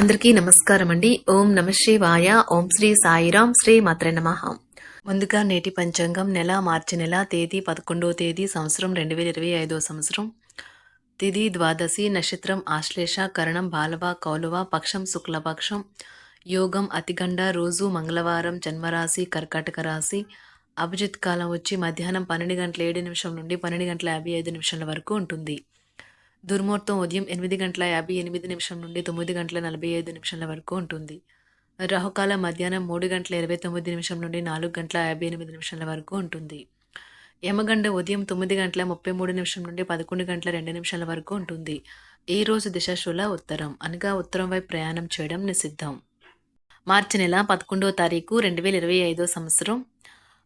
అందరికీ నమస్కారం అండి. ఓం నమ శివాయ. ఓం శ్రీ సాయిరాం శ్రీ మాత్రే నమ. ముందుగా నేటి పంచాంగం నెల మార్చి నెల తేదీ పదకొండవ తేదీ సంవత్సరం రెండు వేల ఇరవై ఐదో సంవత్సరం. తిది ద్వాదశి నక్షత్రం ఆశ్లేష కరణం బాలవ కౌలవ పక్షం శుక్లపక్షం యోగం అతిగండ రోజు మంగళవారం జన్మరాశి కర్కాటక రాశి అభిజిత్ కాలం వచ్చి మధ్యాహ్నం పన్నెండు గంటల ఏడు నిమిషం నుండి పన్నెండు గంటల యాభై ఐదు నిమిషాల వరకు ఉంటుంది. దుర్ముహూర్తం ఉదయం ఎనిమిది గంటల యాభై ఎనిమిది నిమిషం నుండి తొమ్మిది గంటల నలభై ఐదు నిమిషాల వరకు ఉంటుంది. రాహుకాల మధ్యాహ్నం మూడు గంటల ఇరవై తొమ్మిది నిమిషం నుండి నాలుగు గంటల యాభై ఎనిమిది నిమిషాల వరకు ఉంటుంది. యమగండ ఉదయం తొమ్మిది గంటల ముప్పై మూడు నిమిషం నుండి పదకొండు గంటల రెండు నిమిషాల వరకు ఉంటుంది. ఈ రోజు దిశాశూల ఉత్తరం. అనగా ఉత్తరం వైపు ప్రయాణం చేయడం నిషిద్ధం. మార్చి నెల పదకొండవ తారీఖు రెండు వేల ఇరవై ఐదో సంవత్సరం.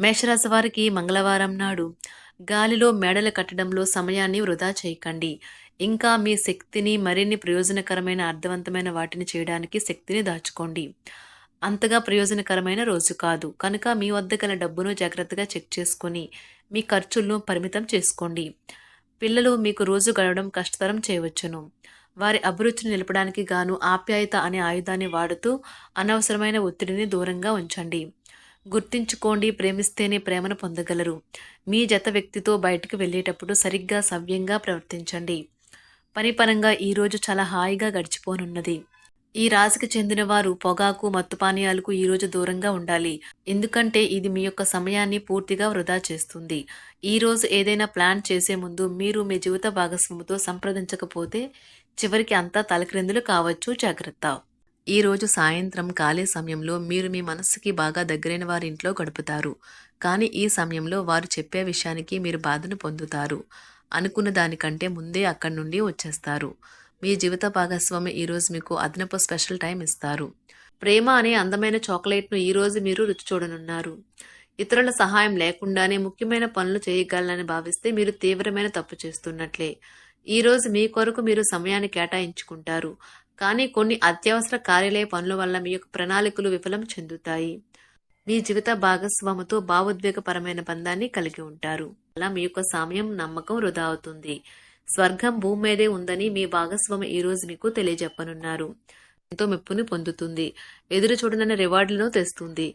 మేషరాశి వారికి మంగళవారం నాడు గాలిలో మేడలు కట్టడంలో సమయాన్ని వృధా చేయకండి. ఇంకా మీ శక్తిని మరిన్ని ప్రయోజనకరమైన అర్థవంతమైన వాటిని చేయడానికి శక్తిని దాచుకోండి. అంతగా ప్రయోజనకరమైన రోజు కాదు. కనుక మీ వద్ద గల డబ్బును జాగ్రత్తగా చెక్ చేసుకొని మీ ఖర్చులను పరిమితం చేసుకోండి. పిల్లలు మీకు రోజు గడవడం కష్టతరం చేయవచ్చును. వారి అభిరుచిని నిలపడానికి గాను ఆప్యాయత అనే ఆయుధాన్ని వాడుతూ అనవసరమైన ఒత్తిడిని దూరంగా ఉంచండి. గుర్తించుకోండి ప్రేమిస్తేనే ప్రేమను పొందగలరు. మీ జత వ్యక్తితో బయటకు వెళ్ళేటప్పుడు సరిగ్గా సవ్యంగా ప్రవర్తించండి. పని పరంగా ఈరోజు చాలా హాయిగా గడిచిపోనున్నది. ఈ రాశికి చెందిన వారు పొగాకు మత్తు పానీయాలకు ఈరోజు దూరంగా ఉండాలి. ఎందుకంటే ఇది మీ యొక్క సమయాన్ని పూర్తిగా వృధా చేస్తుంది. ఈ రోజు ఏదైనా ప్లాన్ చేసే ముందు మీరు మీ జీవిత భాగస్వామితో సంప్రదించకపోతే చివరికి అంతా తలక్రిందులు కావచ్చు. జాగ్రత్త. ఈరోజు సాయంత్రం ఖాళీ సమయంలో మీరు మీ మనస్సుకి బాగా దగ్గరైన వారి ఇంట్లో గడుపుతారు. కానీ ఈ సమయంలో వారు చెప్పే విషయానికి మీరు బాధను పొందుతారు. అనుకున్న దానికంటే ముందే అక్కడి నుండి వచ్చేస్తారు. మీ జీవిత భాగస్వామి ఈరోజు మీకు అదనపు స్పెషల్ టైం ఇస్తారు. ప్రేమ అనే అందమైన చాక్లెట్ను ఈరోజు మీరు రుచి చూడనున్నారు. ఇతరుల సహాయం లేకుండానే ముఖ్యమైన పనులు చేయగలనని భావిస్తే మీరు తీవ్రమైన తప్పు చేస్తున్నట్లే. ఈరోజు మీ కొరకు మీరు సమయాన్ని కేటాయించుకుంటారు. కానీ కొన్ని అత్యవసర కార్యాలయ పనుల వల్ల మీ యొక్క ప్రణాళికలు విఫలం చెందుతాయి. మీ జీవిత భాగస్వామితో భావోద్వేగపరమైన బంధాన్ని కలిగి ఉంటారు. అలా మీ యొక్క సమయం నమ్మకం వృధా అవుతుంది. స్వర్గం భూమి మీదే ఉందని మీ భాగస్వామి ఈ రోజు మీకు తెలియజెప్పనున్నారు. ఎంతో మెప్పుని పొందుతుంది. ఎదురు చూడనన్న రివార్డులను తెస్తుంది.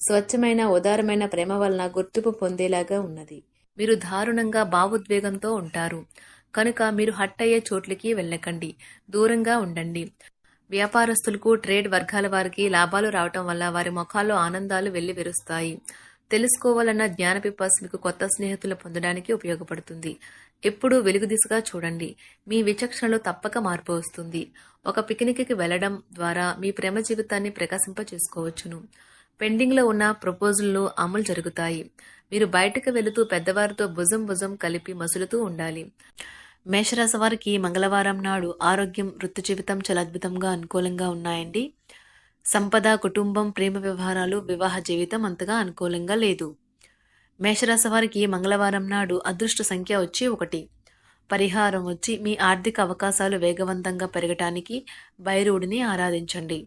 స్వచ్ఛమైన ఉదారమైన ప్రేమ వలన గుర్తింపు పొందేలాగా ఉన్నది. మీరు దారుణంగా భావోద్వేగంతో ఉంటారు. కనుక మీరు హట్ అయ్యే చోట్లకి వెళ్ళకండి. దూరంగా ఉండండి. వ్యాపారస్తులకు ట్రేడ్ వర్గాల వారికి లాభాలు రావటం వల్ల వారి ముఖాల్లో ఆనందాలు వెళ్ళి విరుస్తాయి తెలుసుకోవాలన్న జ్ఞాన పిపాస్ మీకు కొత్త స్నేహితులు పొందడానికి ఉపయోగపడుతుంది. ఎప్పుడూ వెలుగు దిశగా చూడండి. మీ విచక్షణలో తప్పక మార్పు వస్తుంది. ఒక పిక్నిక్కి వెళ్ళడం ద్వారా మీ ప్రేమ జీవితాన్ని ప్రకాశింప చేసుకోవచ్చును పెండింగ్లో ఉన్న ప్రపోజల్లు అమలు జరుగుతాయి. మీరు బయటకు వెళుతూ పెద్దవారితో భుజం భుజం కలిపి మసులుతూ ఉండాలి. మేషరాశి వారికి మంగళవారం నాడు ఆరోగ్యం వృత్తి జీవితం చాలా అద్భుతంగా అనుకూలంగా ఉన్నాయండి. సంపద కుటుంబం ప్రేమ వ్యవహారాలు వివాహ జీవితం అంతగా అనుకూలంగా లేదు. మేషరాశి వారికి మంగళవారం నాడు అదృష్ట సంఖ్య వచ్చి ఒకటి. పరిహారం వచ్చి మీ ఆర్థిక అవకాశాలు వేగవంతంగా పెరగటానికి బైరుడిని ఆరాధించండి.